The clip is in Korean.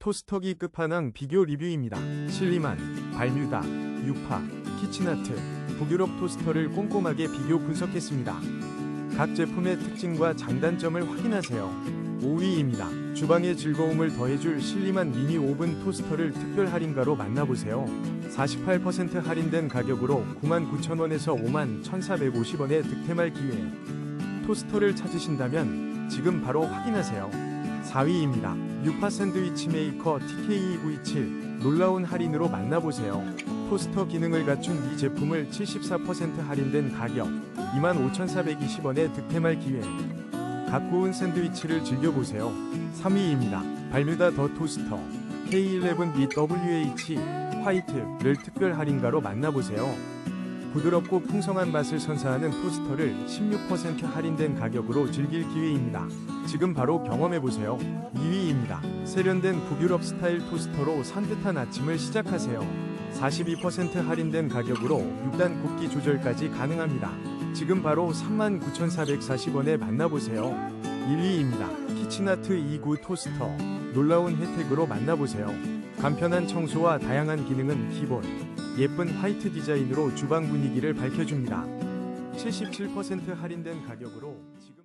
토스터기 끝판왕 비교 리뷰입니다. 실리만, 발뮤다, 유파, 키친아트, 북유럽 토스터를 꼼꼼하게 비교 분석했습니다. 각 제품의 특징과 장단점을 확인하세요. 5위입니다. 주방의 즐거움을 더해줄 실리만 미니 오븐 토스터를 특별 할인가로 만나보세요. 48% 할인된 가격으로 99,000원에서 51,450원의 득템할 기회. 토스터를 찾으신다면 지금 바로 확인하세요. 4위입니다. 유파 샌드위치 메이커 TK2927 놀라운 할인으로 만나보세요. 토스터 기능을 갖춘 이 제품을 74% 할인된 가격 25,420원에 득템할 기회. 갓 구운 샌드위치를 즐겨보세요. 3위입니다. 발뮤다 더 토스터 K11BWH 화이트를 특별 할인가로 만나보세요. 부드럽고 풍성한 맛을 선사하는 토스터를 16% 할인된 가격으로 즐길 기회입니다. 지금 바로 경험해보세요. 2위입니다. 세련된 북유럽 스타일 토스터로 산뜻한 아침을 시작하세요. 42% 할인된 가격으로 6단 굽기 조절까지 가능합니다. 지금 바로 39,440원에 만나보세요. 1위입니다. 키친아트 29 토스터 놀라운 혜택으로 만나보세요. 간편한 청소와 다양한 기능은 기본 예쁜 화이트 디자인으로 주방 분위기를 밝혀줍니다. 77% 할인된 가격으로 지금